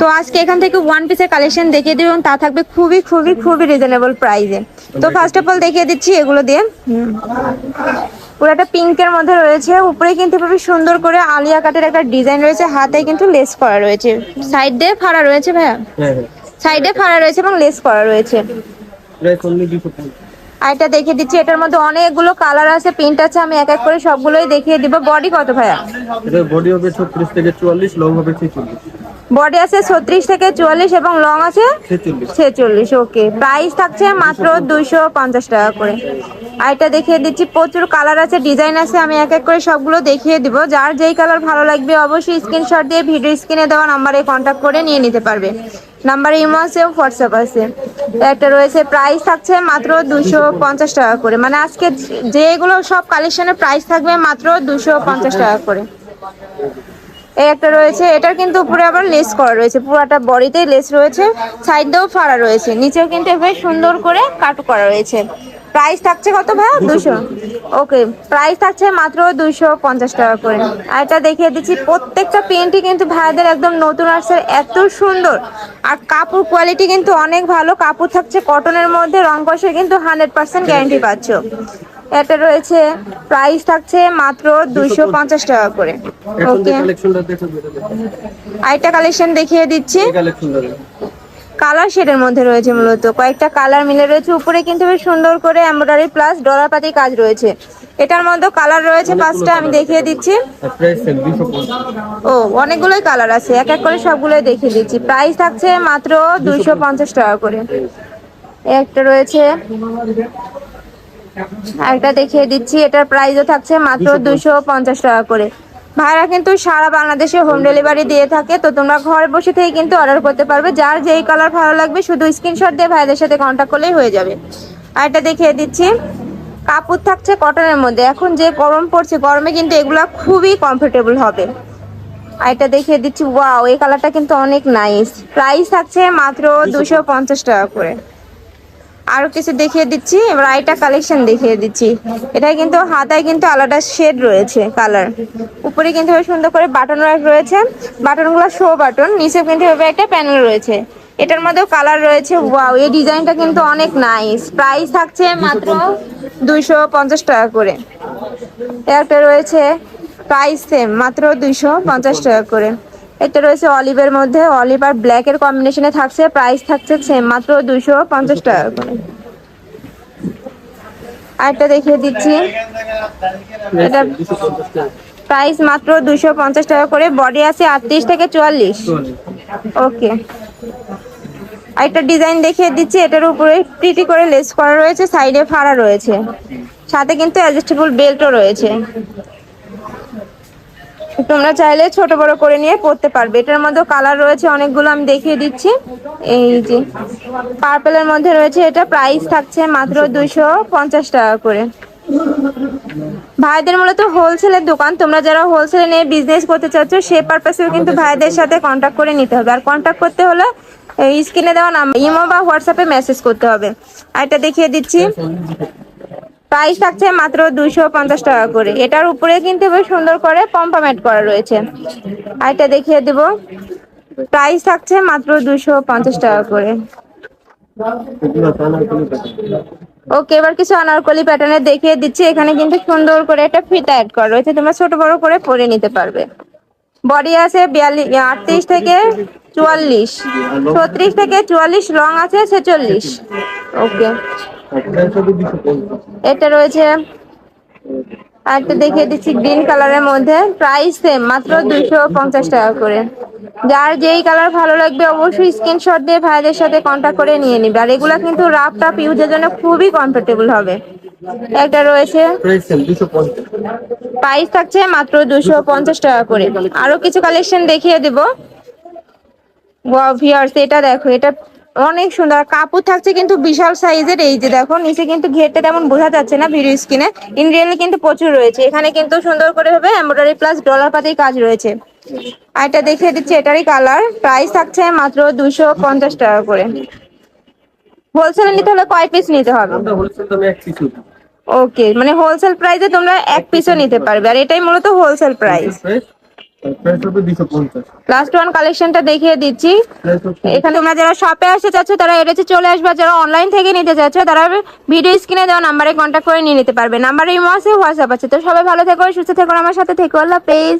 তো আজকে এখান থেকে ওয়ান পিসের কালেকশন দেখিয়ে দেবো এবং তা থাকবে খুবই খুবই খুবই রিজনেবল প্রাইসে তো ফার্স্ট অফ অল দেখিয়ে দিচ্ছি এগুলো দিয়ে। পুরোটা পিঙ্কের মধ্যে রয়েছে। উপরে কিন্তু খুবই সুন্দর করে আলিয়া কাটের একটা ডিজাইন রয়েছে। হাতে কিন্তু লেস করা রয়েছে। সাইড দিয়ে ফাড়া রয়েছে ভাইয়া? হ্যাঁ হ্যাঁ। সাইডে ফাড়া রয়েছে এবং লেস করা রয়েছে। আর এটা দেখিয়ে দিচ্ছি, এটার মধ্যে অনেকগুলো কালার আছে প্রিন্ট আছে, আমি এক এক করে সবগুলোই দেখিয়ে দিব। বডি কত ভাইয়া? বডি হবে ছত্রিশ থেকে চুয়াল্লিশ লং হবে ছেচল্লিশ। বডি আছে ছত্রিশ থেকে চুয়াল্লিশ এবং লং আছে ছেচল্লিশ। ওকে প্রাইস থাকছে মাত্র দুইশো পঞ্চাশ টাকা করে। আর এটা দেখিয়ে দিচ্ছি প্রচুর কালার আছে ডিজাইন আছে আমি এক এক করে সবগুলো দেখিয়ে দিব। যার যেই কালার ভালো লাগবে অবশ্যই স্ক্রিনশট দিয়ে ভিডিও স্ক্রিনে দেওয়া নাম্বারে কন্ট্যাক্ট করে নিয়ে নিতে পারবে। নাম্বারে ইমো আছে হোয়াটসঅ্যাপ আছে। একটা রয়েছে প্রাইস থাকছে মাত্র দুশো পঞ্চাশ টাকা করে। মানে আজকে যেগুলো সব কালেকশনের প্রাইস থাকবে মাত্র দুশো পঞ্চাশ টাকা করে। এই একটা রয়েছে এটার কিন্তু উপরে আবার লেস করা রয়েছে পুরাটা বডিতেই লেস রয়েছে সাইড দিয়েও ফাড়া রয়েছে নিচেও কিন্তু এভাবে সুন্দর করে কাট করা রয়েছে। প্রাইস থাকছে কত ভাইয়া? দুশো ওকে প্রাইস থাকছে মাত্র দুইশো পঞ্চাশ টাকা করে। আর এটা দেখিয়ে দিচ্ছি প্রত্যেকটা পেন্টই কিন্তু ভাইয়াদের একদম নতুন আসছে এত সুন্দর। আর কাপড় কোয়ালিটি কিন্তু অনেক ভালো কাপড় থাকছে কটনের মধ্যে রং কষে কিন্তু হান্ড্রেড পার্সেন্ট গ্যারান্টি পাচ্ছ। এটা রয়েছে প্রাইস থাকছে মাত্র দুইশো পঞ্চাশ টাকা করে। ওকে আরেকটা কালেকশন দেখিয়ে দিচ্ছি। কালার শেডের মধ্যে রয়েছে মূলত। কয়েকটা কালার মিলে রয়েছে। উপরে কিন্তু বেশ সুন্দর করে এমব্রয়ডারি প্লাস ডলার পাতি কাজ রয়েছে। এটার মধ্যে কালার রয়েছে পাঁচটা আমি দেখিয়ে দিচ্ছি। ও অনেকগুলোই কালার আছে। এক এক করে সবগুলোই দেখিয়ে দিচ্ছি। প্রাইস থাকছে মাত্র দুইশো পঞ্চাশ টাকা করে। একটা রয়েছে আরেকটা দেখিয়ে দিচ্ছি এটার প্রাইসও থাকছে মাত্র দুইশো পঞ্চাশ টাকা করে। ভাইরা কিন্তু সারা বাংলাদেশে হোম ডেলিভারি দিয়ে থাকে তো তোমরা ঘরে বসে থেকে কিন্তু অর্ডার করতে পারবে। যার যেই কালার ভালো লাগবে শুধু স্ক্রিনশট দিয়ে ভাইদের সাথে কন্ট্যাক্ট করলেই হয়ে যাবে। আর এটা দেখিয়ে দিচ্ছি কাপড় থাকছে কটনের মধ্যে। এখন যে গরম পড়ছে গরমে কিন্তু এগুলো খুবই কমফোর্টেবল হবে। আর এটা দেখিয়ে দিচ্ছি ওয়াও এই কালারটা কিন্তু অনেক নাইস প্রাইস থাকছে মাত্র দুশো পঞ্চাশ টাকা করে। আরও কিছু দেখিয়ে দিচ্ছি, এবার আইটা কালেকশন দেখিয়ে দিচ্ছি। এটা কিন্তু হাতায় কিন্তু আলাদা শেড রয়েছে কালার উপরে কিন্তু সুন্দর করে বাটন ওয়ার্ক রয়েছে। বাটনগুলো শো বাটন নিচে কিন্তু একটা প্যানেল রয়েছে। এটার মধ্যেও কালার রয়েছে ওয়াও এই ডিজাইনটা কিন্তু অনেক নাইস প্রাইস থাকছে মাত্র দুইশো পঞ্চাশ টাকা করে। একটা রয়েছে প্রাইস সেম মাত্র দুইশো পঞ্চাশ টাকা করে। এটা রয়েছে অলিভের মধ্যে। অলিভ আর ব্ল্যাক এর কম্বিনেশনে থাকছে প্রাইস থাকছে সেম মাত্র দুইশো পঞ্চাশ টাকা করে। আরেকটা দেখিয়ে দিচ্ছি। এটা প্রাইস মাত্র দুইশো পঞ্চাশ টাকা করে বডি আছে আটত্রিশ থেকে চুয়াল্লিশ। ওকে আরেকটা ডিজাইন দেখিয়ে দিচ্ছি, এটার উপরে প্রিটি করে লেস করা রয়েছে সাইডে ফাড়া রয়েছে। সাথে কিন্তু অ্যাডজাস্টেবল বেল্টও রয়েছে। তোমরা চাইলে ছোট বড় করে নিয়ে পরতে পারবে। এটার মধ্যে কালার রয়েছে, অনেকগুলো আমি দেখিয়ে দিচ্ছি। এই যে পার্পেলের মধ্যে রয়েছে, এটা প্রাইস থাকছে মাত্র দুইশো পঞ্চাশ টাকা করে। ভাইদের মূলত হোলসেলের দোকান। তোমরা যারা হোলসেলে নিয়ে বিজনেস করতে চাচ্ছ, সে পারপাসেও কিন্তু ভাইদের সাথে কন্ট্যাক্ট করে নিতে হবে। আর কন্ট্যাক্ট করতে হলে স্ক্রিনে দেওয়া নাম্বার, ইমো বা হোয়াটসঅ্যাপে মেসেজ করতে হবে। আর এটা দেখিয়ে দিচ্ছি। প্রাইস থাকছে মাত্র দুইশো পঞ্চাশ টাকা করে। এটার উপরে কিন্তু বেশ সুন্দর করে পম্পামেট করা রয়েছে। আর এটা দেখিয়ে দেব। প্রাইস থাকছে মাত্র দুইশো পঞ্চাশ টাকা করে। ওকে, এবার কিছু আনারকলি প্যাটার্নের দেখিয়ে দিচ্ছি। এখানে কিন্তু সুন্দর করে একটা ফিতা অ্যাড করা রয়েছে। তোমরা ছোট বড় করে পরে নিতে পারবে। বডি আছে বিয়াল্লিশ আটত্রিশ থেকে চুয়াল্লিশ। ছত্রিশ থেকে চুয়াল্লিশ লং আছে ছেচল্লিশ। ওকে। এটা রয়েছে আরেকটা দেখিয়ে দিচ্ছি গ্রিন কালারের মধ্যে প্রাইস সেম মাত্র দুইশো পঞ্চাশ টাকা করে। যার যেই কালার ভালো লাগবে অবশ্যই স্ক্রিনশট দিয়ে ভাইদের সাথে কন্ট্যাক্ট করে নিয়ে নিবে। আর এগুলা কিন্তু রাফ টাপ ইউজের জন্য খুবই কমফোর্টেবল হবে। একটা রয়েছে প্রাইস থাকছে মাত্র দুশো পঞ্চাশ টাকা করে। আরও কিছু কালেকশন দেখিয়ে দিব। এটা দেখো এটা অনেক সুন্দর। কাপড় থাকছে কিন্তু বিশাল সাইজের। এই যে দেখো নিচে কিন্তু ঘেরটা তেমন বোঝা যাচ্ছে না ভিডিও স্ক্রিনে। ইন রিয়েলি কিন্তু প্রচুর রয়েছে। এখানে কিন্তু সুন্দর করে হবে এমব্রয়ডারি প্লাস ডলার পাতির কাজ রয়েছে। আর এটা দেখিয়ে দিচ্ছি এটারই কালার প্রাইস থাকছে মাত্র দুশো পঞ্চাশ টাকা করে। হোলসেলে নিতে হলে কয় পিস নিতে হবে? ওকে মানে হোলসেল প্রাইসে তোমরা এক পিসও নিতে পারবে। আর এটাই মূলত হোলসেল প্রাইস লাস্ট ওয়ান কালেকশনটা দেখিয়ে দিচ্ছি। এখানে তোমরা যারা শপে আসতে চাচ্ছ, তারা এটাতে চলে আসবে যারা অনলাইন থেকে নিতে চাচ্ছ, তারা ভিডিও স্ক্রিনে দেওয়া নাম্বারে কন্ট্যাক্ট করে নিয়ে নিতে পারবে। নাম্বারে ইমো আছে হোয়াটসঅ্যাপ আছে। তো সবাই ভালো থেকো, সুস্থ থেকো আমার সাথে থেকো। আল্লাহ পেজ